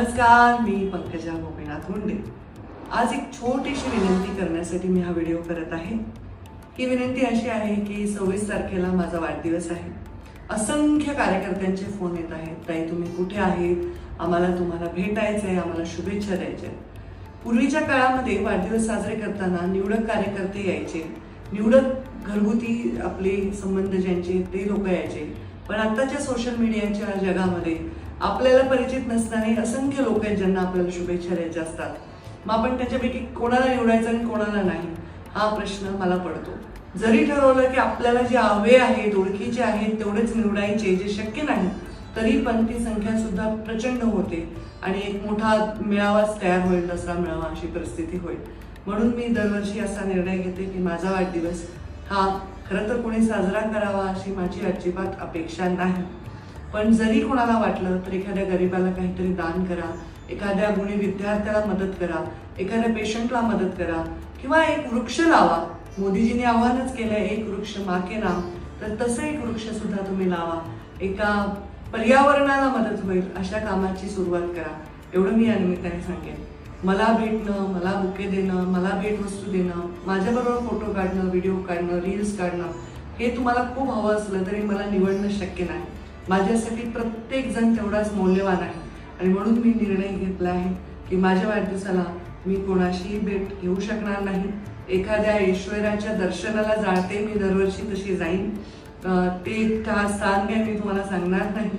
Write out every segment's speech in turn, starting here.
नमस्कार मी पंकजा गोपीनाथ मुंडे. आज एक छोटीशी विनंती करण्यासाठी मी हा व्हिडिओ करत आहे. ही विनंती अशी आहे की सव्वीस तारखेला माझा वाढदिवस आहे. असंख्य कार्यकर्त्यांचे फोन येत आहेत. ताई तुम्ही कुठे आहेत? आम्हाला तुम्हाला भेटायचं आहे आम्हाला शुभेच्छा द्यायच्या आहेत. पूर्वीच्या काळामध्ये वाढदिवस साजरे करताना निवडक कार्यकर्ते यायचे. निवडक घरगुती आपले संबंध ज्यांचे ते लोक यायचे. पण आत्ताच्या सोशल मीडियाच्या जगामध्ये आपल्याला परिचित नसणारे असंख्य लोक आहेत ज्यांना आपल्याला शुभेच्छा द्यायच्या असतात. मग आपण त्याच्यापैकी कोणाला निवडायचं आणि कोणाला नाही हा प्रश्न मला पडतो. जरी ठरवलं की आपल्याला जे हवे आहेत ओळखीचे आहेत तेवढेच निवडायचे जे शक्य नाही तरी पण ती संख्या सुद्धा प्रचंड होते आणि एक मोठा मेळावाच तयार होईल दसरा मेळावा अशी परिस्थिती होईल. म्हणून मी दरवर्षी असा निर्णय घेते की माझा वाढदिवस हा खरं तर कोणी साजरा करावा अशी माझी अजिबात अपेक्षा नाही. पण जरी कोणाला वाटलं तर एखाद्या गरीबाला काहीतरी दान करा एखाद्या गुणी विद्यार्थ्याला मदत करा एखाद्या पेशंटला मदत करा किंवा एक वृक्ष लावा. मोदीजींनी आव्हानच केलं एक वृक्ष माके नाम तर तसं एक वृक्ष सुद्धा तुम्ही लावा. एका पर्यावरणाला मदत होईल अशा कामाची सुरुवात करा. एवढं मी या निमित्ताने सांगेन. मला भेटणं मला बुके देणं मला भेटवस्तू देणं माझ्याबरोबर फोटो काढणं व्हिडिओ काढणं रील्स काढणं हे तुम्हाला खूप हवं असलं तरी मला निवडणं शक्य नाही. माझ्यासाठी प्रत्येक जण तेवढाच मौल्यवान आहे. आणि म्हणून मी निर्णय घेतला आहे की माझ्या वाढदिवसाला मी कोणाशीही भेट घेऊ शकणार नाही. एखाद्या ऐश्वर्याच्या दर्शनाला जाळते मी दरवर्षी तशी जाईन. ते का स्थान काय मी तुम्हाला सांगणार नाही.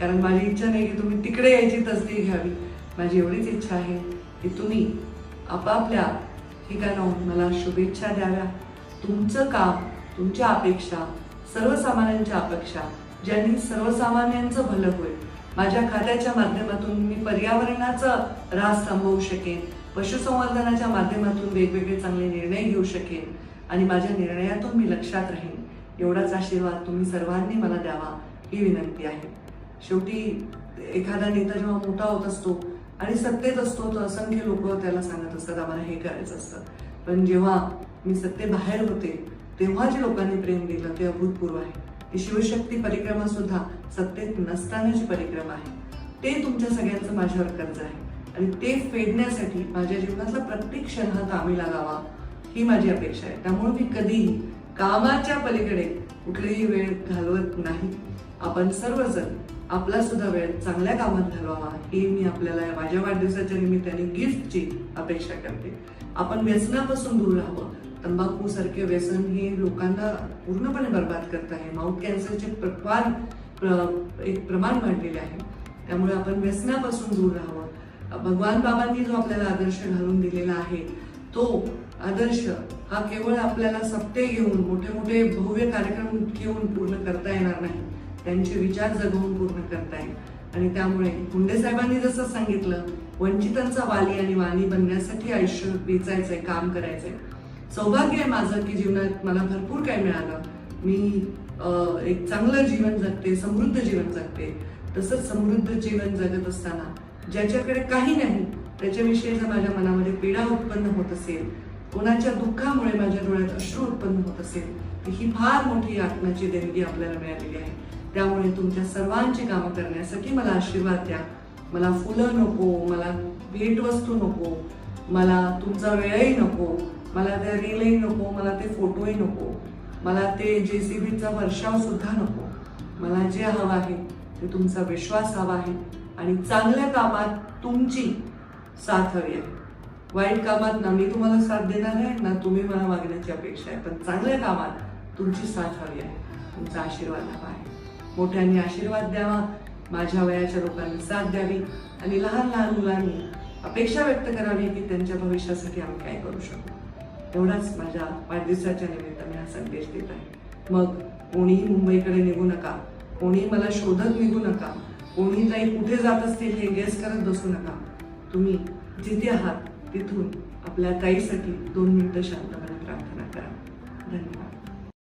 कारण माझी इच्छा नाही की तुम्ही तिकडे यायची तसदी घ्यावी. माझी एवढीच इच्छा आहे की तुम्ही आपापल्या ठिकाणाहून मला शुभेच्छा द्याव्या. तुमचं काम तुमच्या अपेक्षा सर्वसामान्यांच्या अपेक्षा ज्यांनी सर्वसामान्यांचं भलं होईल. माझ्या खात्याच्या माध्यमातून मी पर्यावरणाचा ऱ्हास थांबवू शकेन. पशुसंवर्धनाच्या माध्यमातून वेगवेगळे चांगले निर्णय घेऊ शकेन. आणि माझ्या निर्णयातून मी लक्षात राहीन. एवढाच आशीर्वाद तुम्ही सर्वांनी मला द्यावा ही विनंती आहे. शेवटी एखादा नेता जेव्हा मोठा होत असतो आणि सत्तेत असतो तर असंख्य लोक त्याला सांगत असतात आम्हाला हे करायचं असतं. पण जेव्हा मी सत्तेबाहेर होते तेव्हा जे लोकांनी प्रेम दिलं ते अभूतपूर्व आहे. शिवशक्ती परिक्रमा सुद्धा सत्तेत नसतानाची परिक्रमा आहे. ते तुमच्या सगळ्यांचं माझ्यावर कर्ज आहे. आणि ते फेडण्यासाठी माझ्या जीवनातला प्रत्येक क्षण हा कामी लागावा ही माझी अपेक्षा आहे. त्यामुळे मी कधीही कामाच्या पलीकडे कुठलीही वेळ घालवत नाही. आपण सर्वजण आपला सुद्धा वेळ चांगल्या कामात घालवावा हे मी आपल्याला माझ्या वाढदिवसाच्या निमित्ताने गिफ्टची अपेक्षा करते. आपण व्यसनापासून दूर राहावं. तंबाखू सारखे व्यसन हे लोकांना पूर्णपणे बर्बाद करत आहे. माउथ कॅन्सरचे प्रकार प्र- एक प्रमाण वाढलेले आहे. त्यामुळे आपण व्यसनापासून दूर राहावं. भगवान बाबांनी जो आपल्याला आदर्श घालून दिलेला आहे तो आदर्श हा केवळ आपल्याला सप्ते घेऊन मोठे मोठे भव्य कार्यक्रम घेऊन पूर्ण करता येणार नाही. त्यांचे विचार जगवून पूर्ण करता येईल. आणि त्यामुळे मुंडे साहेबांनी जसं सांगितलं वंचितांचा वाली आणि वाणी बनण्यासाठी आयुष्य वेचायचंय काम करायचंय. सौभाग्य आहे माझं की जीवनात मला भरपूर काय मिळालं. मी एक चांगलं जीवन जगते समृद्ध जीवन जगते. तसंच समृद्ध जीवन जगत असताना ज्याच्याकडे काही नाही त्याच्याविषयी जर माझ्या मनामध्ये पीडा उत्पन्न होत असेल कोणाच्या दुःखामुळे माझ्या डोळ्यात अश्रू उत्पन्न होत असेल तर ही फार मोठी आत्म्याची देणगी आपल्याला मिळालेली आहे. त्यामुळे तुमच्या सर्वांची कामं करण्यासाठी मला आशीर्वाद द्या. मला फुलं नको मला भेटवस्तू नको मला तुमचा वेळही नको. मला त्या रीलही नको मला ते फोटोही नको. मला ते जे सी बीचा वर्षाव सुद्धा नको. मला जे हवं आहे ते तुमचा विश्वास हवा आहे आणि चांगल्या कामात तुमची साथ हवी आहे. वाईट कामात ना मी तुम्हाला साथ देणार आहे ना तुम्ही मला मागण्याची अपेक्षा आहे. पण चांगल्या कामात तुमची साथ हवी आहे. तुमचा आशीर्वाद हवा आहे. मोठ्यांनी आशीर्वाद द्यावा माझ्या वयाच्या लोकांनी साथ द्यावी आणि लहान लहान मुलांनी अपेक्षा व्यक्त करावी की त्यांच्या भविष्यासाठी आम्ही काय करू शकतो एवढाच माझ्या वाढदिवसाच्या निमित्ताने हा संदेश देत आहे. मग कोणीही मुंबईकडे निघू नका कोणी मला शोधत निघू नका कोणी जाई कुठे जात असतील हे गेस करत बसू नका. तुम्ही जिथे आहात तिथून आपल्या ताईसाठी दोन मिनिटं शांतपणे प्रार्थना करा. धन्यवाद.